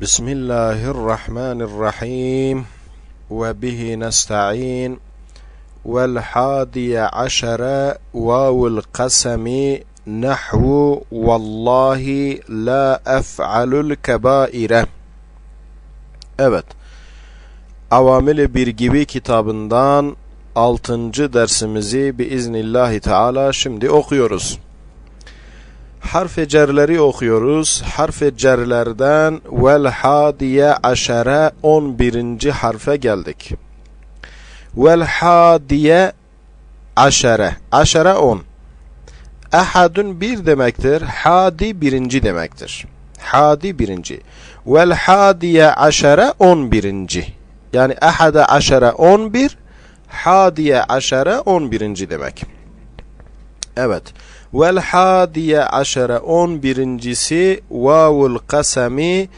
بسم الله الرحمن الرحيم وبه نستعين والحادي عشر واو القسم نحو والله لا أفعل الكبائر Evet. Avamil bir gibi kitabından 6. dersimizi biiznillahü teala şimdi okuyoruz. Harf-i cerleri okuyoruz. Harf-i cerlerden vel hadiye aşere 11. harfe geldik. Vel hadiye aşere. Aşere 10. Ahadun bir demektir. Hadi birinci demektir. Hadi birinci. Vel hadiye aşere 11. Yani ahada aşere 11. Hadiye aşere 11. demek. Evet. Vel hadiye aşere 11.si vavul kasemi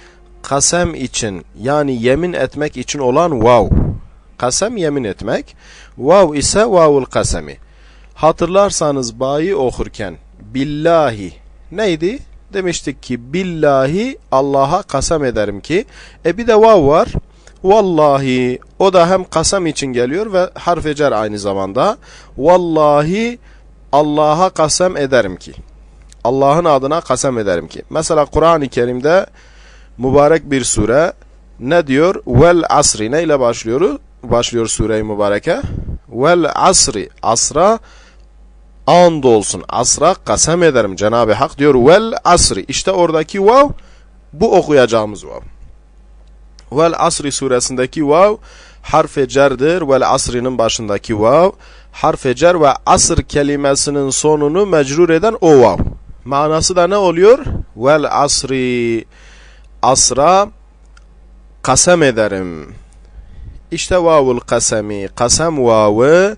kasem için yani yemin etmek için olan vav. Kasem yemin etmek. Vav ise vavul kasemi. Hatırlarsanız bayi okurken billahi neydi? Demiştik ki billahi Allah'a kasem ederim ki. E bir de vav var. Vallahi o da hem kasem için geliyor ve harf cer aynı zamanda. Vallahi Allah'a kasem ederim ki. Allah'ın adına kasem ederim ki. Mesela Kur'an-ı Kerim'de mübarek bir sure ne diyor? Vel asri ne ile başlıyor? Başlıyor sure-i mübareke. Vel asri asra and olsun. Asra kasem ederim. Cenab-ı Hak diyor vel asri. İşte oradaki vav bu okuyacağımız vav. Vel asri suresindeki vav harf-i cerdir. Vel asrinin başındaki vav harf-i cer ve asr kelimesinin sonunu mecrur eden o vav. Manası da ne oluyor? Vel asri asra kasem ederim. İşte vavul kasemi. Kasem vavı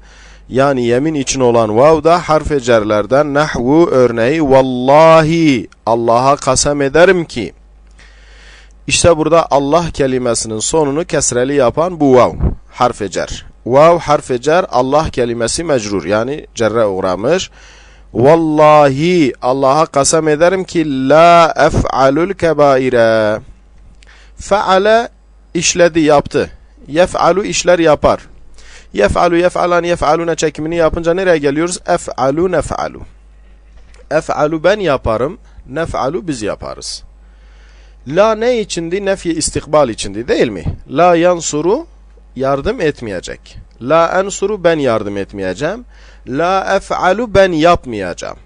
yani yemin için olan vav da harf-i cerlerden nahvu örneği vallahi Allah'a kasem ederim ki. İşte burada Allah kelimesinin sonunu kesreli yapan bu vav harf-i cer. Vav harf cer Allah kelimesi mecrur yani cerre uğramış. Vallahi Allah'a kasem ederim ki la ef'alul kebaire. Feale işledi yaptı. Yef'alu işler yapar. Yef'alu yef'alan yef'alune çekimini yapınca nereye geliyoruz? Ef'alu nef'alu. Ef'alu ben yaparım. Nef'alu biz yaparız. La ne içindi? Nefi istikbal içindi değil mi? La yansuru yardım etmeyecek. La ensuru ben yardım etmeyeceğim. La ef'alu ben yapmayacağım.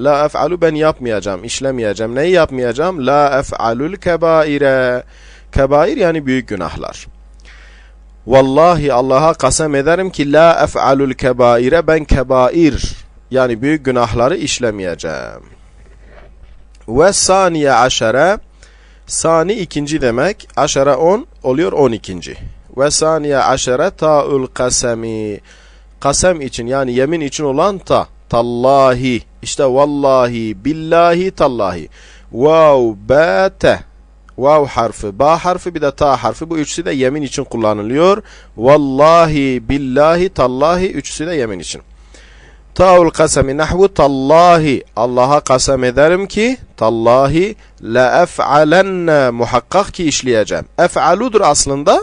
La ef'alu ben yapmayacağım, işlemeyeceğim. Neyi yapmayacağım? La ef'alul kebaire. Kebair yani büyük günahlar. Vallahi Allah'a kasem ederim ki la ef'alul kebaire ben kebair yani büyük günahları işlemeyeceğim. Ve saniye aşere sani ikinci demek. Aşere on oluyor on ikinci. Ve saniye aşere ta'ul kasemi. Kasem için yani yemin için olan ta. Tallahi. İşte vallahi billahi tallahi. Vav bate vav harfi ba harfi bir de ta harfi. Bu üçüsü de yemin için kullanılıyor. Vallahi billahi tallahi üçüsü de yemin için Ta'ul kasemi nahvu tallahi Allah'a kasem ederim ki tallahi la ef'alenne muhakkak ki işleyeceğim. Ef'aludur aslında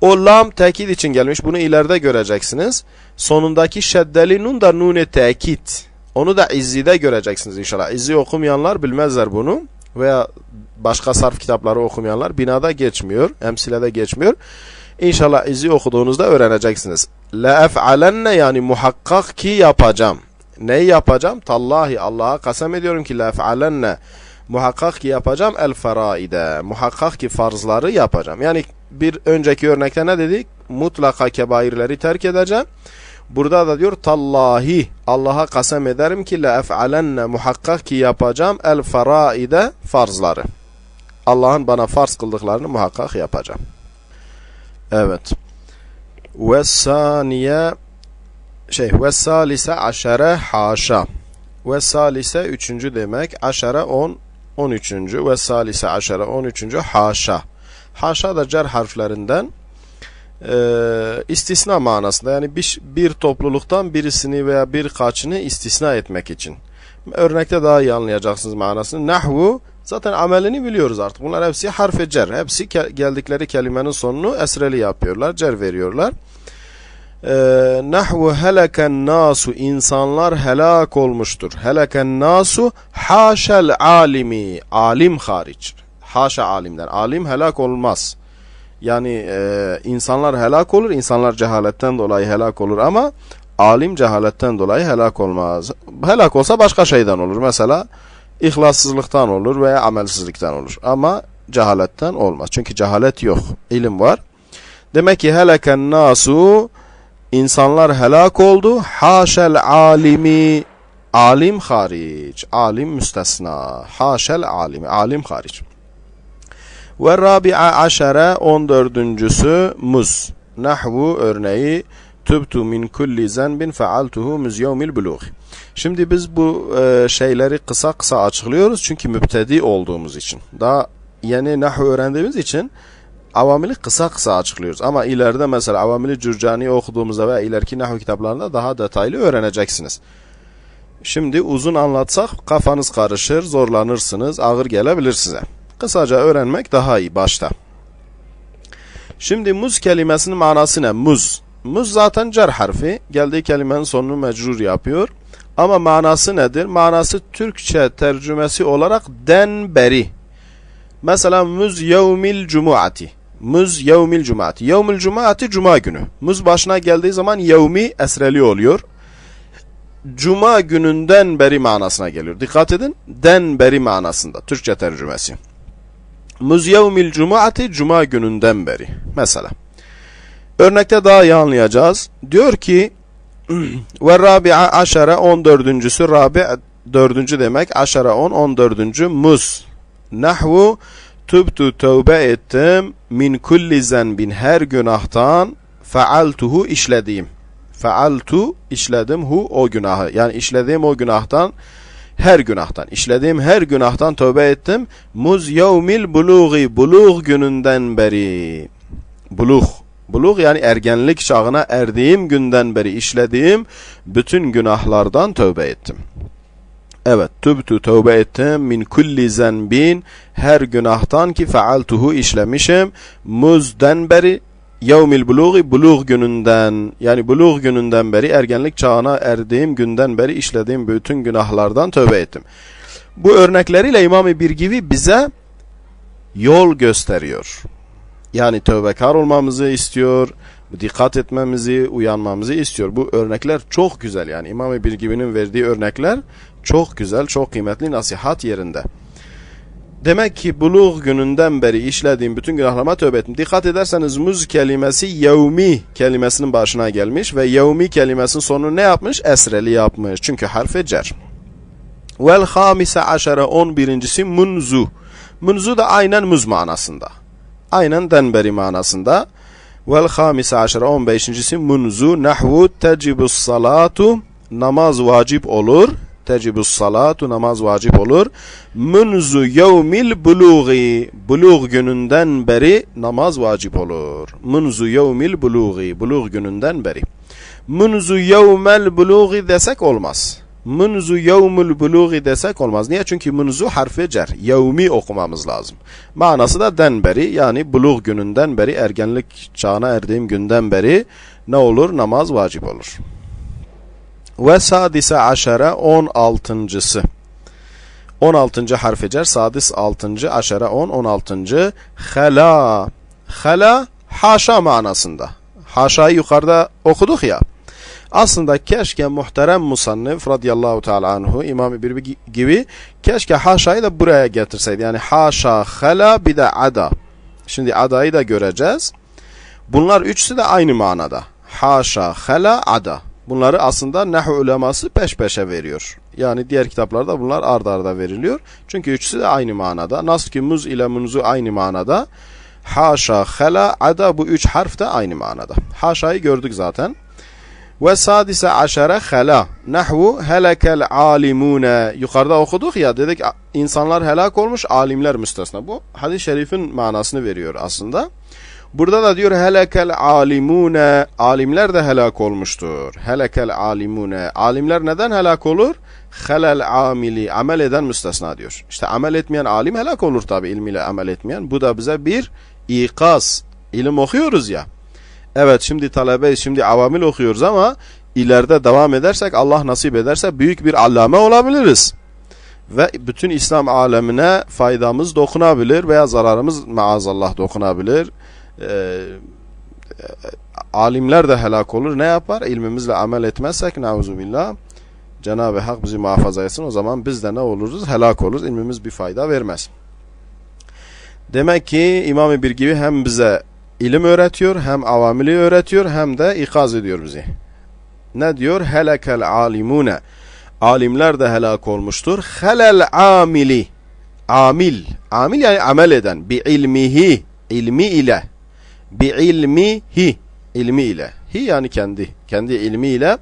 o lam tekit için gelmiş. Bunu ileride göreceksiniz. Sonundaki şeddeli nun da nune tekit. Onu da izzide göreceksiniz inşallah. İzzi okumayanlar bilmezler bunu. Veya başka sarf kitapları okumayanlar binada geçmiyor. Emsilede geçmiyor. İnşallah izi okuduğunuzda öğreneceksiniz. Ef'alenne yani muhakkak ki yapacağım. Neyi yapacağım? Tallahi Allah'a kasem ediyorum ki ef'alenne muhakkak ki yapacağım el feraide. Muhakkak ki farzları yapacağım. Yani bir önceki örnekte ne dedik? Mutlaka kebairleri terk edeceğim. Burada da diyor tallahi Allah'a kasem ederim ki la ef'alenne muhakkak ki yapacağım el feraide farzları. Allah'ın bana farz kıldıklarını muhakkak yapacağım. Evet. Ve saniye şey ve salise aşere haşa. Ve salise üçüncü demek. Aşere on on üçüncü. Ve salise aşere on üçüncü haşa. Haşa da cer harflerinden e, istisna manasında. Yani bir, bir topluluktan birisini veya birkaçını istisna etmek için. Örnekte daha iyi anlayacaksınız manasını. Nahvu Zaten amelini biliyoruz artık. Bunlar hepsi harfe cer. Hepsi ke geldikleri kelimenin sonunu esreli yapıyorlar. Cer veriyorlar. Ee, nahvu heleken nasu insanlar helak olmuştur. Heleken nasu haşel alimi alim hariç. Haşa alimden. Alim helak olmaz. Yani e, insanlar helak olur. insanlar cehaletten dolayı helak olur ama alim cehaletten dolayı helak olmaz. Helak olsa başka şeyden olur. Mesela ihlassızlıktan olur veya amelsizlikten olur. Ama cehaletten olmaz. Çünkü cehalet yok. İlim var. Demek ki heleken nasu insanlar helak oldu. Haşel alimi alim hariç. Alim müstesna. Haşel alimi. Alim hariç. Ve rabi'a aşere on dördüncüsü muz. Nahvu örneği tübtu min kulli zenbin fealtuhu muz yevmil buluğ. Şimdi biz bu e, şeyleri kısa kısa açıklıyoruz çünkü müptedi olduğumuz için. Daha yeni nahvu öğrendiğimiz için avamili kısa kısa açıklıyoruz. Ama ileride mesela avamili Cürcani okuduğumuzda veya ileriki nahvu kitaplarında daha detaylı öğreneceksiniz. Şimdi uzun anlatsak kafanız karışır, zorlanırsınız, ağır gelebilir size. Kısaca öğrenmek daha iyi başta. Şimdi muz kelimesinin manası ne? Muz. Muz zaten cer harfi. Geldiği kelimenin sonunu mecrur yapıyor. Ama manası nedir? Manası Türkçe tercümesi olarak den beri. Mesela muz yevmil cumuati. Muz yevmil cumuati. Yevmil cumuati cuma günü. Muz başına geldiği zaman yevmi esreli oluyor. Cuma gününden beri manasına geliyor. Dikkat edin. Den beri manasında. Türkçe tercümesi. Muz yevmil cumuati cuma gününden beri. Mesela. Örnekte daha iyi anlayacağız. Diyor ki ve rabi'a aşara on dördüncüsü. Rabi dördüncü demek. Aşara on on dördüncü. Muz. Nahvu. Tübtü tövbe ettim. Min kulli zenbin. Her günahtan faaltuhu işlediğim. Faaltu işledim hu o günahı. Yani işlediğim o günahtan her günahtan. İşlediğim her günahtan tövbe ettim. Muz yevmil buluği buluğ gününden beri. Buluğ Buluğ yani ergenlik çağına erdiğim günden beri işlediğim bütün günahlardan tövbe ettim. Evet, tübtü tövbe ettim min kulli zenbin her günahtan ki faaltuhu işlemişim muzden beri yevmil buluği buluğ gününden yani buluğ gününden beri ergenlik çağına erdiğim günden beri işlediğim bütün günahlardan tövbe ettim. Bu örnekleriyle İmam-ı Birgivi bize yol gösteriyor. Yani tövbekar olmamızı istiyor, dikkat etmemizi, uyanmamızı istiyor. Bu örnekler çok güzel yani İmam-ı Birgibi'nin verdiği örnekler çok güzel, çok kıymetli nasihat yerinde. Demek ki buluğ gününden beri işlediğim bütün günahlarıma tövbe ettim. Dikkat ederseniz muz kelimesi yevmi kelimesinin başına gelmiş ve yevmi kelimesinin sonu ne yapmış? Esreli yapmış. Çünkü harfe cer. Vel hamise aşere on birincisi munzu. Munzu da aynen muz manasında aynen denberi manasında. Vel hamise aşere 15.si munzu nahvu tecibus salatu namaz vacip olur. Tecibus salatu namaz vacip olur. Munzu yevmil buluği buluğ gününden beri namaz vacip olur. Munzu yevmil buluği buluğ gününden beri. Munzu yevmel buluği desek olmaz munzu yevmul buluği desek olmaz. Niye? Çünkü munzu harfi cer. Yevmi okumamız lazım. Manası da den beri yani buluğ gününden beri ergenlik çağına erdiğim günden beri ne olur? Namaz vacip olur. Ve sadise aşere on altıncısı. 16. harfi cer. Sadis 6. aşere 10. 16. Hala. Hala haşa manasında. Haşayı yukarıda okuduk ya. Aslında keşke muhterem musannif radıyallahu teala anhu İmam-ı Birbi gibi keşke haşayı da buraya getirseydi. Yani haşa, hala bir de ada. Şimdi adayı da göreceğiz. Bunlar üçüsü de aynı manada. Haşa, hala, ada. Bunları aslında nehu uleması peş peşe veriyor. Yani diğer kitaplarda bunlar ard arda veriliyor. Çünkü üçüsü de aynı manada. Nasıl ki muz ile munzu aynı manada. Haşa, hala, ada bu üç harf de aynı manada. Haşayı gördük zaten. Ve sadise aşere hala. Nahvu helekel alimune. Yukarıda okuduk ya dedik insanlar helak olmuş alimler müstesna. Bu hadis-i şerifin manasını veriyor aslında. Burada da diyor helekel alimune alimler de helak olmuştur. Helekel alimune alimler neden helak olur? Helal amili amel eden müstesna diyor. İşte amel etmeyen alim helak olur tabi ilmiyle amel etmeyen. Bu da bize bir ikaz. İlim okuyoruz ya. Evet şimdi talebeyiz şimdi avamil okuyoruz ama ileride devam edersek Allah nasip ederse büyük bir allame olabiliriz. Ve bütün İslam alemine faydamız dokunabilir veya zararımız maazallah dokunabilir. Ee, alimler de helak olur. Ne yapar? İlmimizle amel etmezsek neuzubillah Cenab-ı Hak bizi muhafaza etsin. O zaman biz de ne oluruz? Helak oluruz. İlmimiz bir fayda vermez. Demek ki İmam-ı Bir gibi hem bize ilim öğretiyor, hem avamili öğretiyor, hem de ikaz ediyor bizi. Ne diyor? Helekel alimune. Alimler de helak olmuştur. Helel amili. Amil. Amil yani amel eden. Bi ilmihi. ilmi ile. Bi ilmihi. ilmi ile. Hi yani kendi. Kendi ilmi ile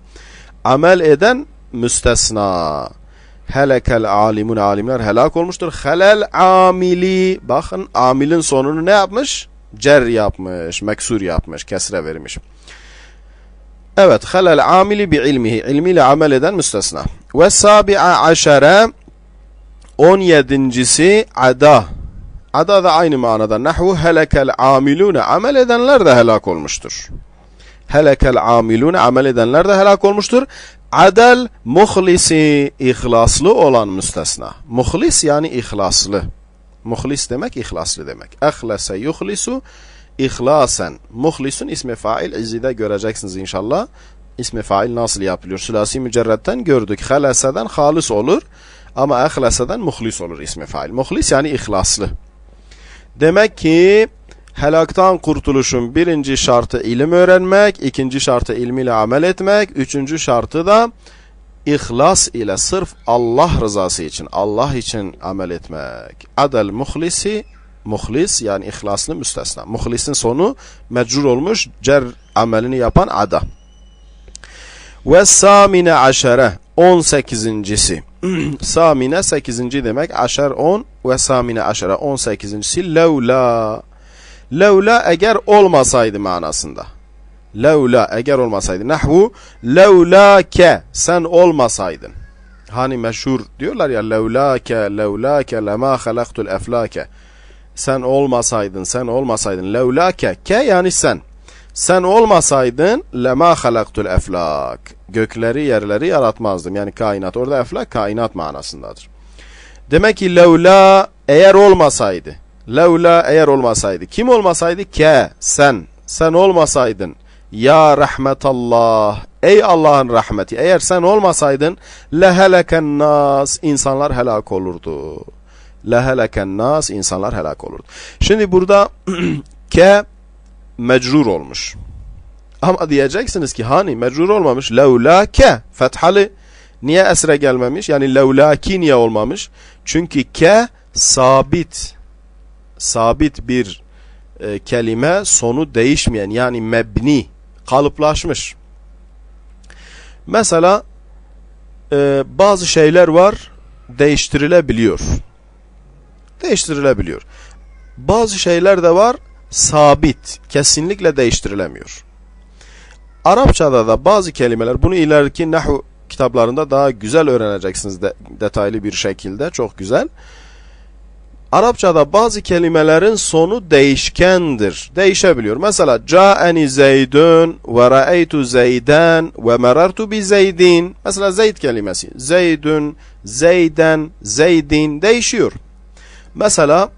amel eden müstesna. Helekel alimun alimler helak olmuştur. Helel amili. Bakın amilin sonunu ne yapmış? Cer yapmış. Meksur yapmış. Kesre vermiş. Evet. Helel amili bi ilmihi. İlmiyle amel eden müstesna. Ve sabi'a aşere 17.si ada. Ada da aynı manada. Nahvu helekel amilune. Amel edenler de helak olmuştur. Helekel amilune. Amel edenler de helak olmuştur. Adel muhlisi ihlaslı olan müstesna. Muhlis yani ihlaslı. Muhlis demek ihlaslı demek. Ehlese yuhlisu ihlasen. Muhlisun ismi fail izide göreceksiniz inşallah. İsmi fail nasıl yapılıyor? Sülasi mücerretten gördük. Halese'den halis olur. Ama ehlese'den muhlis olur ismi fail. Muhlis yani ihlaslı. Demek ki helaktan kurtuluşun birinci şartı ilim öğrenmek, ikinci şartı ilmiyle amel etmek, üçüncü şartı da ihlas ile sırf Allah rızası için, Allah için amel etmek. Adel muhlisi, muhlis yani ihlaslı müstesna. Muhlisin sonu mecrur olmuş, cer amelini yapan ada. Ve samine aşere, on sekizincisi. samine sekizinci demek, aşer on ve samine aşere on sekizincisi. Levla Levla eğer olmasaydı manasında. Levla eğer olmasaydı. Nahvu levlake sen olmasaydın. Hani meşhur diyorlar ya levlake levlake lema halaktul eflake. Sen olmasaydın sen olmasaydın. Levlake ke yani sen. Sen olmasaydın lema halaktul eflak. Gökleri yerleri yaratmazdım. Yani kainat. Orada eflak kainat manasındadır. Demek ki levla eğer olmasaydı. Levla eğer olmasaydı. Kim olmasaydı? Ke, sen. Sen olmasaydın. Ya rahmetallah. Ey Allah'ın rahmeti. Eğer sen olmasaydın leheleken nas. insanlar helak olurdu. Leheleken nas. insanlar helak olurdu. Şimdi burada ke mecrur olmuş. Ama diyeceksiniz ki hani mecrur olmamış. Levla ke fethalı. Niye esre gelmemiş? Yani levlaki niye olmamış? Çünkü ke sabit sabit bir e, kelime sonu değişmeyen yani mebni kalıplaşmış. Mesela e, bazı şeyler var değiştirilebiliyor. Değiştirilebiliyor. Bazı şeyler de var sabit kesinlikle değiştirilemiyor. Arapçada da bazı kelimeler bunu ileriki nahu kitaplarında daha güzel öğreneceksiniz de, detaylı bir şekilde çok güzel. Arapçada bazı kelimelerin sonu değişkendir. Değişebiliyor. Mesela ca'eni zeydun ve ra'eytu zeyden ve merartu bi zeydin. Mesela zeyd kelimesi. Zeydun, zeyden, zeydin değişiyor. Mesela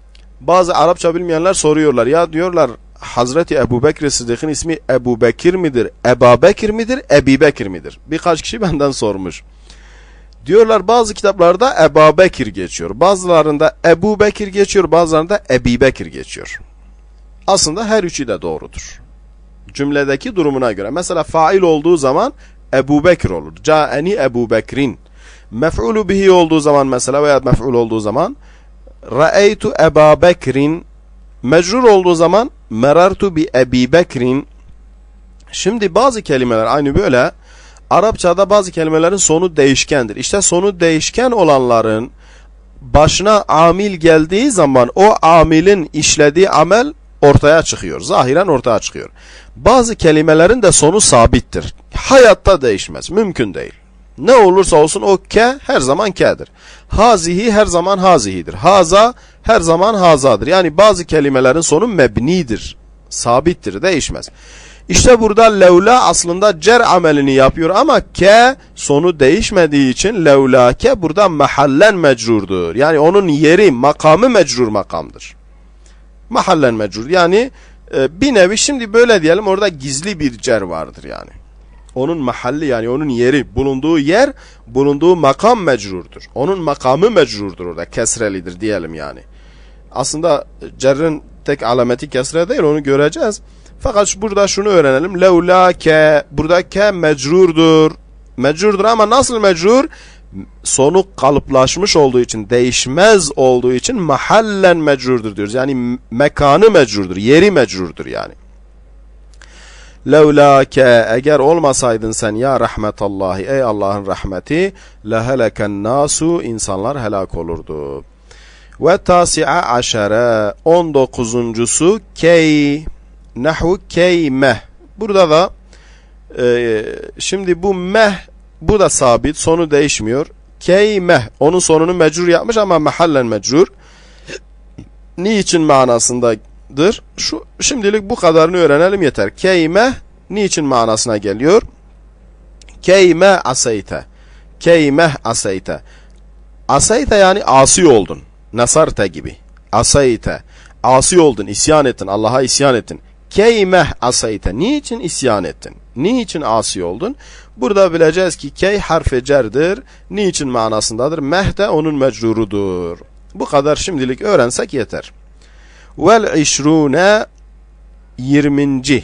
bazı Arapça bilmeyenler soruyorlar. Ya diyorlar Hazreti Ebu Bekir Sıddık'ın ismi Ebu Bekir midir? Eba Bekir midir? Ebi Bekir midir? Birkaç kişi benden sormuş. Diyorlar bazı kitaplarda Ebu Bekir geçiyor. Bazılarında Ebu Bekir geçiyor. Bazılarında Ebi Bekir geçiyor. Aslında her üçü de doğrudur. Cümledeki durumuna göre. Mesela fail olduğu zaman Ebu Bekir olur. Caeni Ebu Bekrin. Mef'ulu bihi olduğu zaman mesela veya mef'ul olduğu zaman Ra'eytu Eba Bekrin mecrur olduğu zaman merartu bi Ebi Bekrin Şimdi bazı kelimeler aynı böyle Arapçada bazı kelimelerin sonu değişkendir. İşte sonu değişken olanların başına amil geldiği zaman o amilin işlediği amel ortaya çıkıyor. Zahiren ortaya çıkıyor. Bazı kelimelerin de sonu sabittir. Hayatta değişmez. Mümkün değil. Ne olursa olsun o ke her zaman ke'dir. Hazihi her zaman hazihidir. Haza her zaman hazadır. Yani bazı kelimelerin sonu mebnidir. Sabittir, değişmez. İşte burada levla aslında cer amelini yapıyor ama ke sonu değişmediği için levla ke burada mahallen mecrurdur. Yani onun yeri, makamı mecrur makamdır. Mahallen mecrur. Yani e, bir nevi şimdi böyle diyelim orada gizli bir cer vardır yani. Onun mahalli yani onun yeri, bulunduğu yer, bulunduğu makam mecrurdur. Onun makamı mecrurdur orada, kesrelidir diyelim yani. Aslında cerrin tek alameti kesre değil onu göreceğiz. Fakat burada şunu öğrenelim. Levla ke burada ke mecrurdur. Mecrurdur ama nasıl mecrur? Sonu kalıplaşmış olduğu için, değişmez olduğu için mahallen mecrurdur diyoruz. Yani mekanı mecrurdur, yeri mecrurdur yani. Levlâke eğer olmasaydın sen ya rahmetallahi ey Allah'ın rahmeti leheleken nasu insanlar helak olurdu. Ve tasi'a aşere on dokuzuncusu key nahvu key meh. Burada da e, şimdi bu meh bu da sabit sonu değişmiyor. Key meh onun sonunu mecrur yapmış ama mahallen mecrur. Niçin manasındadır? Şu şimdilik bu kadarını öğrenelim yeter. Keyme niçin manasına geliyor? Keyme asayte. Keyme asayte. Asayte yani asi oldun. Nasarta gibi. Asayte. Asi oldun, isyan ettin, Allah'a isyan ettin. Keymeh asayte. Niçin isyan ettin? Niçin asi oldun? Burada bileceğiz ki key harfi cerdir. Niçin manasındadır? Meh de onun mecrurudur. Bu kadar şimdilik öğrensek yeter. Vel işrune yirminci.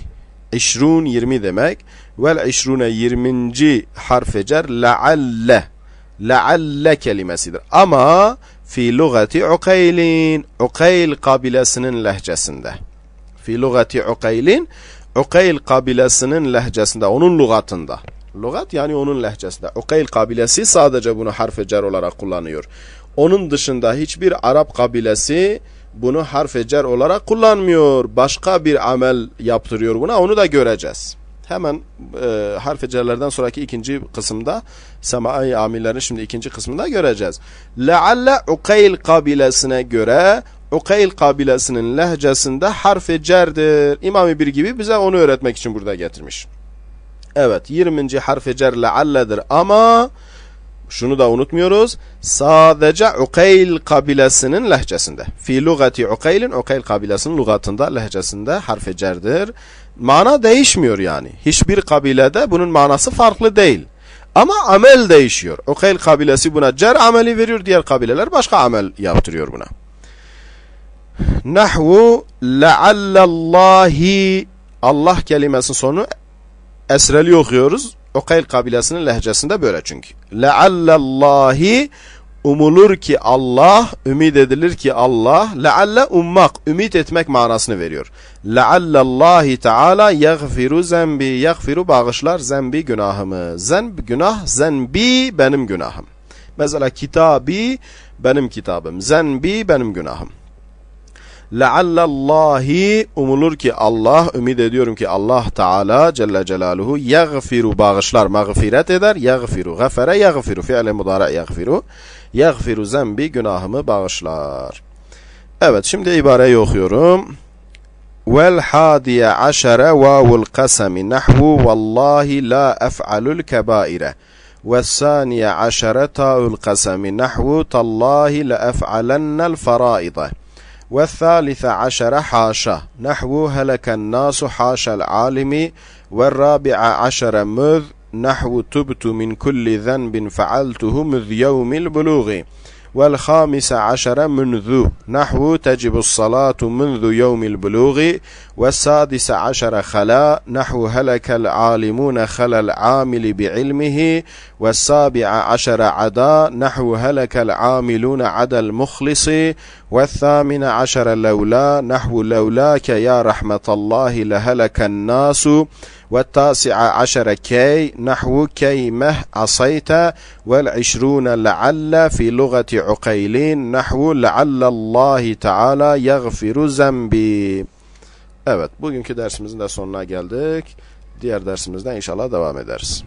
İşrun yirmi demek. Vel işrune yirminci harfi cer lealle. Lealle kelimesidir. Ama fi lugati ukaylin. Ukayl kabilesinin lehçesinde. Fi lugati ukaylin. Ukayl kabilesinin lehçesinde. Onun lugatında. Lugat yani onun lehçesinde. Ukayl kabilesi sadece bunu harf cer olarak kullanıyor. Onun dışında hiçbir Arap kabilesi bunu harf cer olarak kullanmıyor. Başka bir amel yaptırıyor buna. Onu da göreceğiz. Hemen e, harf cerlerden sonraki ikinci kısımda semai amillerin şimdi ikinci kısmında göreceğiz. Lealle Ukayl kabilesine göre Ukayl kabilesinin lehçesinde harf cerdir. İmam bir gibi bize onu öğretmek için burada getirmiş. Evet 20. harf cer lealledir ama şunu da unutmuyoruz. Sadece Ukayl kabilesinin lehçesinde. Fi lugati Ukayl'in Ukayl kabilesinin lugatında lehçesinde harf cerdir. Mana değişmiyor yani. Hiçbir kabilede bunun manası farklı değil. Ama amel değişiyor. Ukayl kabilesi buna cer ameli veriyor. Diğer kabileler başka amel yaptırıyor buna. Nahvu leallallahi Allah kelimesinin sonu esreli okuyoruz. Ukayl kabilesinin lehçesinde böyle çünkü. Leallallahi umulur ki Allah, ümit edilir ki Allah, lealle ummak, ümit etmek manasını veriyor. Leallallahi Teala yagfiru zembi, yagfiru bağışlar zembi günahımı. Zenb günah, zenbi benim günahım. Mesela kitabi benim kitabım, zenbi benim günahım. Leallallahi umulur ki Allah, ümit ediyorum ki Allah Teala Celle Celaluhu yagfiru bağışlar, mağfiret eder, yagfiru, gafere yagfiru, fiile mudara yagfiru, yagfiru zembi günahımı bağışlar. Evet şimdi ibareyi okuyorum. Vel hadiye aşere vavul kasami nahvu vallahi la ef'alul kebaire. والثانية عشرة تاء القسم نحو تالله لأفعلن الفرائض والثالث عشر حاشا. نحو هلك الناس حاشا العالم والرابع عشر مذ. نحو تبت من كل ذنب فعلته مذ يوم البلوغ. والخامس عشر منذ نحو تجب الصلاة منذ يوم البلوغ والسادس عشر خلا نحو هلك العالمون خلا العامل بعلمه والسابع عشر عدا نحو هلك العاملون عدا المخلص والثامن عشر لولا نحو لولاك يا رحمة الله لهلك الناس. والتاسع عشر كي نحو كي مه عصيت والعشرون لعل في لغة عقيلين نحو لعل الله تعالى يغفر ذنبي Evet, bugünkü dersimizin de sonuna geldik. Diğer dersimizde inşallah devam ederiz.